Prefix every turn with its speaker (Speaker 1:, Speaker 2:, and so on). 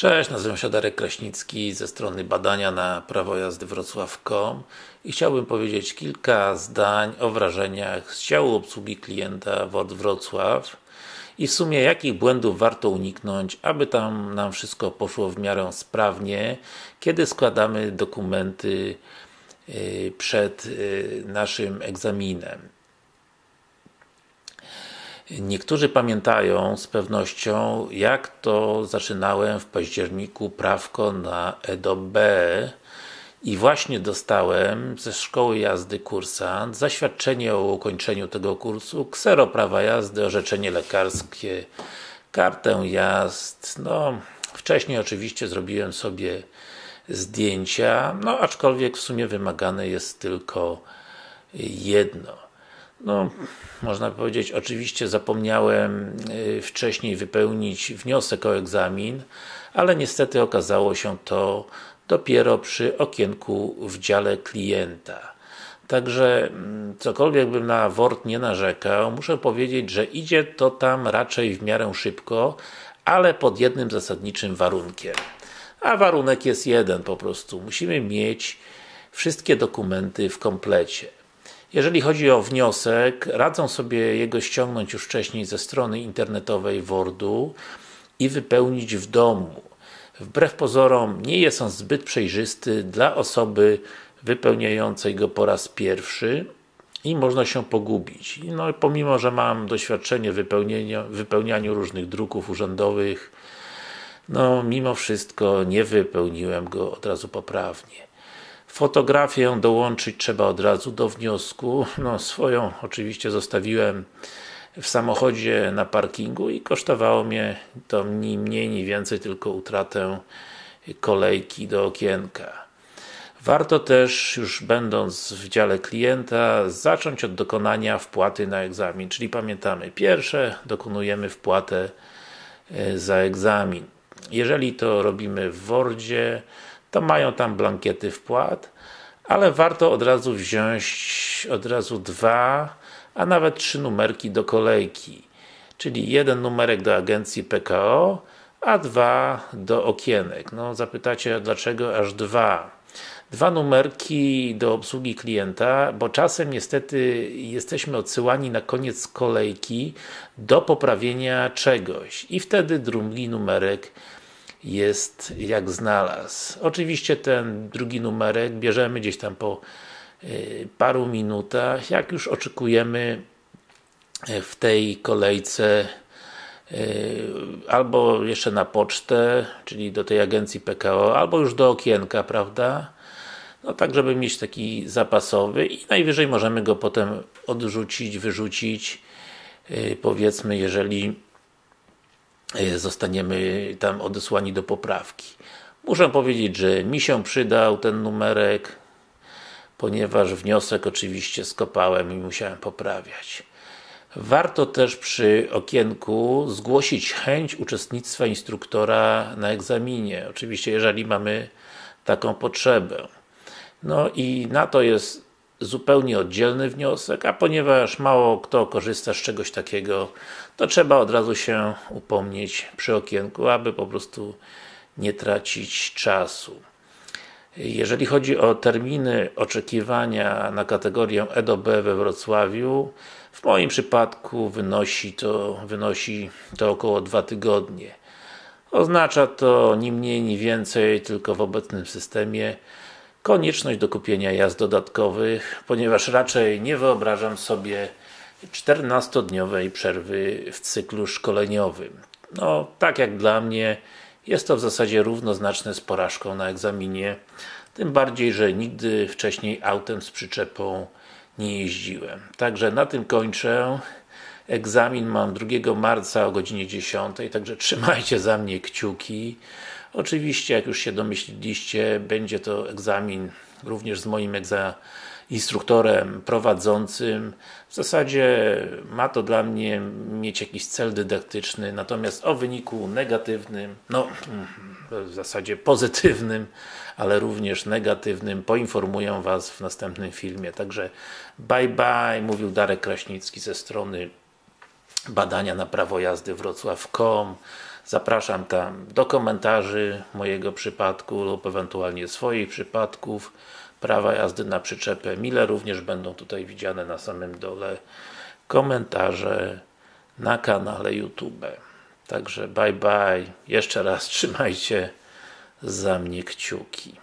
Speaker 1: Cześć, nazywam się Darek Kraśnicki ze strony badania na prawo jazdy wrocław.com i chciałbym powiedzieć kilka zdań o wrażeniach z działu obsługi klienta WORD Wrocław i w sumie jakich błędów warto uniknąć, aby tam nam wszystko poszło w miarę sprawnie, kiedy składamy dokumenty y, przed y, naszym egzaminem. Niektórzy pamiętają z pewnością, jak to zaczynałem w październiku prawko na EDOB i właśnie dostałem ze szkoły jazdy kursant zaświadczenie o ukończeniu tego kursu, ksero prawa jazdy, orzeczenie lekarskie, kartę jazd, no wcześniej oczywiście zrobiłem sobie zdjęcia, no aczkolwiek w sumie wymagane jest tylko jedno. No, można powiedzieć, oczywiście zapomniałem y, wcześniej wypełnić wniosek o egzamin, ale niestety okazało się to dopiero przy okienku w dziale klienta. Także mm, cokolwiek bym na WORD nie narzekał, muszę powiedzieć, że idzie to tam raczej w miarę szybko, ale pod jednym zasadniczym warunkiem. A warunek jest jeden po prostu. Musimy mieć wszystkie dokumenty w komplecie. Jeżeli chodzi o wniosek, radzą sobie jego ściągnąć już wcześniej ze strony internetowej Wordu i wypełnić w domu. Wbrew pozorom nie jest on zbyt przejrzysty dla osoby wypełniającej go po raz pierwszy i można się pogubić. No pomimo, że mam doświadczenie w wypełnianiu różnych druków urzędowych, no mimo wszystko nie wypełniłem go od razu poprawnie. Fotografię dołączyć trzeba od razu do wniosku. No swoją oczywiście zostawiłem w samochodzie na parkingu i kosztowało mnie to ni mniej, ni więcej, tylko utratę kolejki do okienka. Warto też, już będąc w dziale klienta, zacząć od dokonania wpłaty na egzamin, czyli pamiętamy, pierwsze dokonujemy wpłatę e, za egzamin. Jeżeli to robimy w Wordzie, to mają tam blankiety wpłat, ale warto od razu wziąć od razu dwa, a nawet trzy numerki do kolejki. Czyli jeden numerek do agencji PKO, a dwa do okienek. No zapytacie, dlaczego aż dwa? Dwa numerki do obsługi klienta, bo czasem niestety jesteśmy odsyłani na koniec kolejki do poprawienia czegoś i wtedy drugi numerek jest jak znalazł. Oczywiście ten drugi numerek bierzemy gdzieś tam po y, paru minutach, jak już oczekujemy y, w tej kolejce y, albo jeszcze na pocztę, czyli do tej agencji PKO, albo już do okienka, prawda? No tak, żeby mieć taki zapasowy i najwyżej możemy go potem odrzucić, wyrzucić powiedzmy, jeżeli zostaniemy tam odesłani do poprawki. Muszę powiedzieć, że mi się przydał ten numerek, ponieważ wniosek oczywiście skopałem i musiałem poprawiać. Warto też przy okienku zgłosić chęć uczestnictwa instruktora na egzaminie. Oczywiście, jeżeli mamy taką potrzebę. No i na to jest zupełnie oddzielny wniosek, a ponieważ mało kto korzysta z czegoś takiego, to trzeba od razu się upomnieć przy okienku, aby po prostu nie tracić czasu. Jeżeli chodzi o terminy oczekiwania na kategorię EDOB we Wrocławiu, w moim przypadku wynosi to, wynosi to około 2 tygodnie. Oznacza to ni mniej, ni więcej, tylko w obecnym systemie konieczność dokupienia jazd dodatkowych, ponieważ raczej nie wyobrażam sobie 14-dniowej przerwy w cyklu szkoleniowym. No, tak jak dla mnie, jest to w zasadzie równoznaczne z porażką na egzaminie, tym bardziej, że nigdy wcześniej autem z przyczepą nie jeździłem. Także na tym kończę. Egzamin mam 2 marca o godzinie 10, także trzymajcie za mnie kciuki. Oczywiście, jak już się domyśliliście, będzie to egzamin również z moim instruktorem prowadzącym. W zasadzie ma to dla mnie mieć jakiś cel dydaktyczny, natomiast o wyniku negatywnym, no w zasadzie pozytywnym, ale również negatywnym poinformuję Was w następnym filmie. Także bye bye, mówił Darek Kraśnicki ze strony badania na prawo jazdy wrocław.com Zapraszam tam do komentarzy mojego przypadku lub ewentualnie swoich przypadków prawa jazdy na przyczepę mile również będą tutaj widziane na samym dole komentarze na kanale YouTube. Także bye bye, jeszcze raz trzymajcie za mnie kciuki.